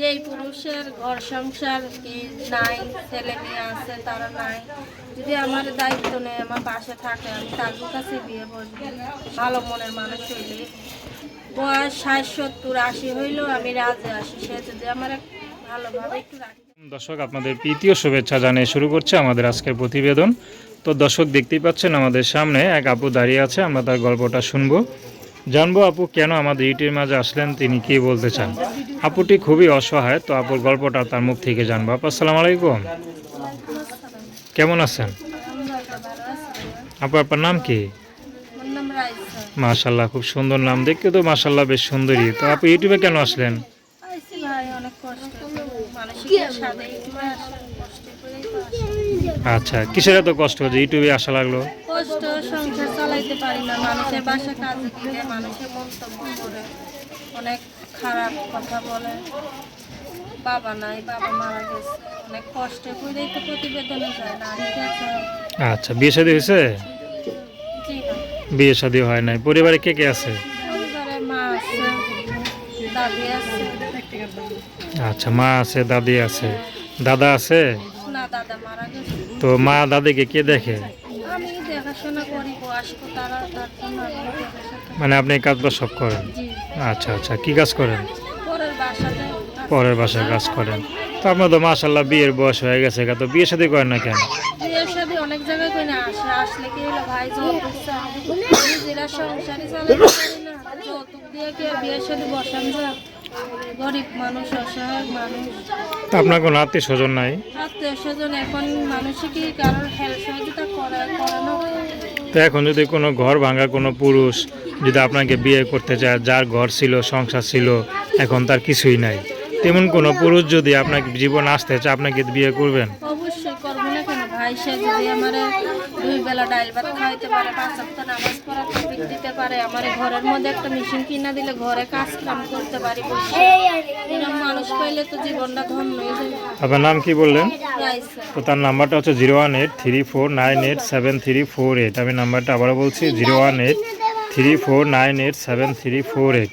যে এই পুরুষের ঘর সংসার কি নাই, ছেলে মেয়ে আছে, তারা নাই, যদি আমার দায়িত্ব নেই আমার পাশে থাকে, আমি তার কাছে বিয়ে বসবো ভালো মনের মানুষ হইলে। বয়স ষাট, সত্তর, আশি হইলেও আমি রাজে আসি সে যদি আমার ভালোভাবে একটু রাখি। দর্শক, আপনাদের প্রীতীয় শুভেচ্ছা জানিয়ে শুরু করছে আমাদের আজকের প্রতিবেদন। তো দর্শক, দেখতেই পাচ্ছেন আমাদের সামনে এক আপু দাঁড়িয়ে আছে, আমরা তার গল্পটা শুনব। জানব আপু কেন আমাদের ইটির মাঝে আসলেন, তিনি কি বলতে চান? আপুটি খুবই অসহায়, তো আপুর গল্পটা তার মুখ থেকে জানব। আপু, আসসালামু আলাইকুম। কেমন আছেন? আপু, আপনার নাম কি? মাশাল্লাহ খুব সুন্দর নাম। দেখতে তো মাশাল্লাহ বেশ সুন্দরী। তো আপু ইউটিউবে কেন আসলেন। আচ্ছা কিসের এত কষ্ট হচ্ছে ইউটিউবে আসা লাগল? কষ্ট চালাইতে পারি না। মানুষের বাসা কাজে গেলে মানুষের মন্তব্য করে। অনেক খারাপ কথা বলে। বাবা নাই বাবা মারা গেছে। অনেক কষ্টে করেই তো প্রতিবেদনে যায় না আচ্ছা বিয়ে শাদী হয়েছে? বিয়ে শাদী হয় নাই। পরিবারে কে কে আছে? আচ্ছা মা আছে দাদি আছে। দাদা আছে? তো মা দাদিকে কে দেখে? দেখাশোনা করি বয়স্ক তারা তার জন্য আমি দেখাশোনা মানে আপনি এই কাজটা সব করেন? জি। আচ্ছা আচ্ছা। কি কাজ করেন? পরের বাসাতে পরের বাসায় কাজ করেন। তো আপনার তো মাশাল্লাহ বিয়ের বয়স হয়ে গেছে তো বিয়ে শাদী করেন না কেন? বিয়ের সাথে অনেক জায়গায় কই না আসে আসলে কি হলো ভাই যৌতুক চায়। নিজেরা সংসারই চালাতে পারি না। যৌতুক দিয়ে কি আর বিয়ের সাথে বসান যা? গরিব মানুষ অসহায় মানুষ। তো আপনার কোনো আত্মীয় স্বজন নাই? আত্মীয় স্বজন এখন মানুষে কি কারোর হেল্প সহযোগিতা করে করে না তো এখন যদি কোনো ঘর ভাঙা কোনো পুরুষ যদি আপনাকে বিয়ে করতে চায়, যার ঘর ছিল, সংসার ছিল, এখন তার কিছুই নাই। তেমন কোনো পুরুষ যদি আপনাকে জীবন আসতে চায়, আপনাকে বিয়ে করবেন? না কেন ভাই সে যদি আমার দুই বেলা ডাইল ভাত খাইতে পারে পাঁচ সপ্তাহ নামাজ পড়া টপিক দিতে পারে আমার ঘরের মধ্যে একটা মেশিন কিনা দিলে ঘরে কাজ কাম করতে পারি এরকম মানুষ পাইলে তো জীবনটা ধন্য আপনার নাম কি বললেন? তো তার নাম্বারটা হচ্ছে zero one eight three four nine eight seven three four eight. আমি নাম্বারটা আবারও বলছি zero one eight three four nine eight seven three four eight.